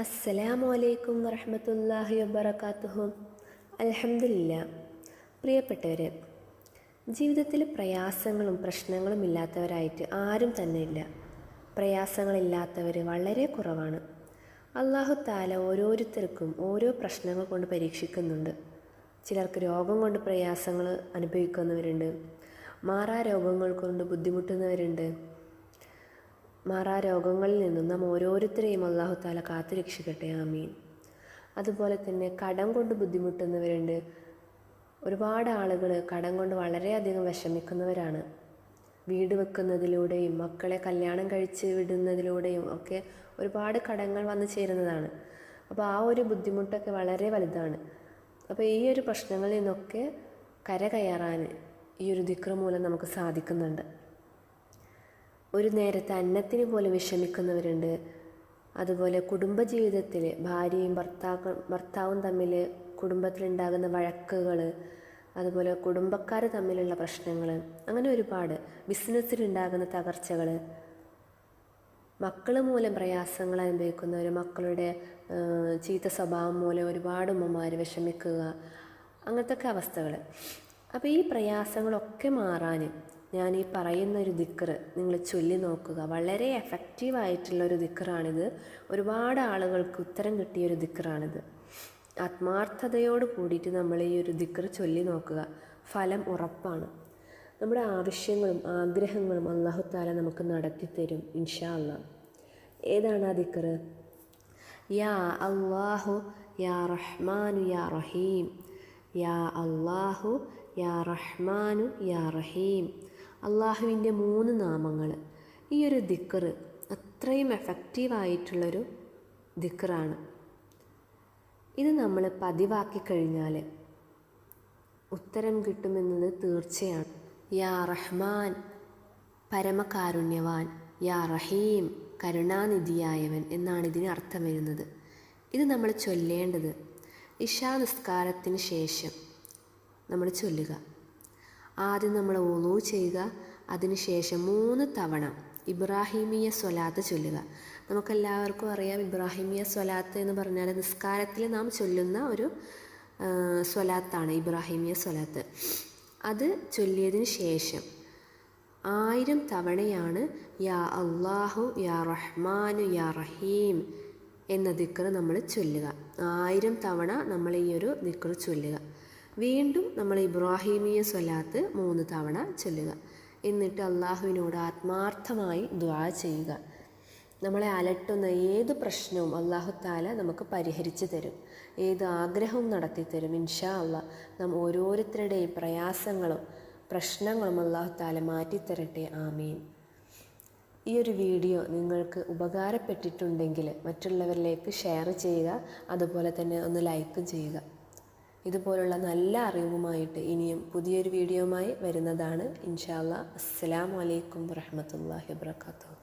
അസ്സലാമു അലൈക്കും വറഹമത്തല്ലാഹി വബർക്കാത്തുഹു അലഹമില്ല പ്രിയപ്പെട്ടവർ ജീവിതത്തിൽ പ്രയാസങ്ങളും പ്രശ്നങ്ങളും ഇല്ലാത്തവരായിട്ട് ആരും തന്നെ ഇല്ല. പ്രയാസങ്ങളില്ലാത്തവർ വളരെ കുറവാണ്. അള്ളാഹു താല ഓരോരുത്തർക്കും ഓരോ പ്രശ്നങ്ങൾ കൊണ്ട് പരീക്ഷിക്കുന്നുണ്ട്. ചിലർക്ക് രോഗം കൊണ്ട് പ്രയാസങ്ങൾ അനുഭവിക്കുന്നവരുണ്ട്. മാറാ രോഗങ്ങൾ കൊണ്ട് ബുദ്ധിമുട്ടുന്നവരുണ്ട്. മാറാ രോഗങ്ങളിൽ നിന്നും നാം ഓരോരുത്തരെയും അള്ളാഹു താല കാത്തു രക്ഷിക്കട്ടെ ആമീൻ. അതുപോലെ തന്നെ കടം കൊണ്ട് ബുദ്ധിമുട്ടുന്നവരുണ്ട്. ഒരുപാട് ആളുകൾ കടം കൊണ്ട് വളരെയധികം വിഷമിക്കുന്നവരാണ്. വീട് വെക്കുന്നതിലൂടെയും മക്കളെ കല്യാണം കഴിച്ച് വിടുന്നതിലൂടെയും ഒക്കെ ഒരുപാട് കടങ്ങൾ വന്നു ചേരുന്നതാണ്. അപ്പോൾ ആ ഒരു ബുദ്ധിമുട്ടൊക്കെ വളരെ വലുതാണ്. അപ്പോൾ ഈ ഒരു പ്രശ്നങ്ങളിൽ നിന്നൊക്കെ കര കയറാൻ ഈ ഒരു ദിക്ര മൂലം നമുക്ക് സാധിക്കുന്നുണ്ട്. ഒരു നേരത്തെ അന്നത്തിന് പോലും വിഷമിക്കുന്നവരുണ്ട്. അതുപോലെ കുടുംബജീവിതത്തിൽ ഭാര്യയും ഭർത്താക്കൾ ഭർത്താവും തമ്മിൽ കുടുംബത്തിലുണ്ടാകുന്ന വഴക്കുകൾ അതുപോലെ കുടുംബക്കാർ തമ്മിലുള്ള പ്രശ്നങ്ങൾ അങ്ങനെ ഒരുപാട് ബിസിനസ്സിലുണ്ടാകുന്ന തകർച്ചകൾ മക്കൾ മൂലം പ്രയാസങ്ങൾ അനുഭവിക്കുന്നവർ മക്കളുടെ ചീത്ത സ്വഭാവം മൂലം ഒരുപാട് ഉമ്മമാർ വിഷമിക്കുക അങ്ങനത്തെ ഒക്കെ അവസ്ഥകൾ അപ്പോൾ ഈ പ്രയാസങ്ങളൊക്കെ മാറാൻ ഞാൻ ഈ പറയുന്ന ഒരു ദിക്കറ് നിങ്ങൾ ചൊല്ലി നോക്കുക. വളരെ എഫക്റ്റീവായിട്ടുള്ള ഒരു ദിക്കറാണിത്. ഒരുപാട് ആളുകൾക്ക് ഉത്തരം കിട്ടിയ ഒരു ദിക്കറാണിത്. ആത്മാർത്ഥതയോട് കൂടിയിട്ട് നമ്മൾ ഈ ഒരു ദിക്കർ ചൊല്ലി നോക്കുക. ഫലം ഉറപ്പാണ്. നമ്മുടെ ആവശ്യങ്ങളും ആഗ്രഹങ്ങളും അള്ളാഹു താല നമുക്ക് നടത്തിത്തരും ഇൻഷാ അല്ല ഏതാണ് ആ ദിക്കർ യാ അള്ളാഹു യാ റഹ്മാനു യാ റഹീം. യാ അള്ളാഹു യാ റഹ്മാനു യാ റഹീം. അള്ളാഹുവിന്റെ മൂന്ന് നാമങ്ങൾ. ഈ ഒരു ദിക്കറ് അത്രയും എഫക്റ്റീവായിട്ടുള്ളൊരു ദിക്കറാണ്. ഇത് നമ്മൾ പതിവാക്കി കഴിഞ്ഞാൽ ഉത്തരം കിട്ടുമെന്നത് തീർച്ചയാണ്. യാ റഹ്മാൻ പരമകാരുണ്യവാൻ യാ റഹീം കരുണാനിധിയായവൻ എന്നാണ് ഇതിന് അർത്ഥം വരുന്നത്. ഇത് നമ്മൾ ചൊല്ലേണ്ടത് ഇഷാ നിസ്കാരത്തിന് ശേഷം നമ്മൾ ചൊല്ലുക. ആദ്യം നമ്മൾ ഒലു ചെയ്യുക. അതിനുശേഷം മൂന്ന് തവണ ഇബ്രാഹിമിയ സ്വലാത്ത് ചൊല്ലുക. നമുക്കെല്ലാവർക്കും അറിയാം ഇബ്രാഹിമിയ സ്വലാത്ത് എന്ന് പറഞ്ഞാൽ നിസ്കാരത്തിൽ നാം ചൊല്ലുന്ന ഒരു സ്വലാത്താണ് ഇബ്രാഹിമിയ സ്വലാത്ത്. അത് ചൊല്ലിയതിന് ശേഷം ആയിരം തവണയാണ് യാ അള്ളാഹു യാ റഹ്മാനു യാ റഹീം എന്ന ദിക്കർ നമ്മൾ ചൊല്ലുക. ആയിരം തവണ നമ്മൾ ഈ ഒരു ദിക്കർ ചൊല്ലുക. വീണ്ടും നമ്മൾ ഇബ്രാഹിമിയ സ്വലാത്ത് മൂന്ന് തവണ ചൊല്ലുക. എന്നിട്ട് അള്ളാഹുവിനോട് ആത്മാർത്ഥമായി ദ്വാ ചെയ്യുക. നമ്മളെ അലട്ടുന്ന ഏത് പ്രശ്നവും അള്ളാഹു താല നമുക്ക് പരിഹരിച്ചു തരും. ഏത് ആഗ്രഹവും നടത്തി തരും. ഇൻഷാ അള്ളാഹ് നാം ഓരോരുത്തരുടെയും പ്രയാസങ്ങളും പ്രശ്നങ്ങളും അള്ളാഹു താല മാറ്റിത്തരട്ടെ. ആമീൻ. ഈ ഒരു വീഡിയോ നിങ്ങൾക്ക് ഉപകാരപ്പെട്ടിട്ടുണ്ടെങ്കിൽ മറ്റുള്ളവരിലേക്ക് ഷെയർ ചെയ്യുക. അതുപോലെ തന്നെ ഒന്ന് ലൈക്കും ചെയ്യുക. ഇതുപോലുള്ള നല്ല അറിവുമായിട്ട് ഇനിയും പുതിയൊരു വീഡിയോയുമായി വരുന്നതാണ്. ഇൻഷാല്ല അസ്സാം വലൈക്കും വറഹമത്തല്ലാഹി വാത്തു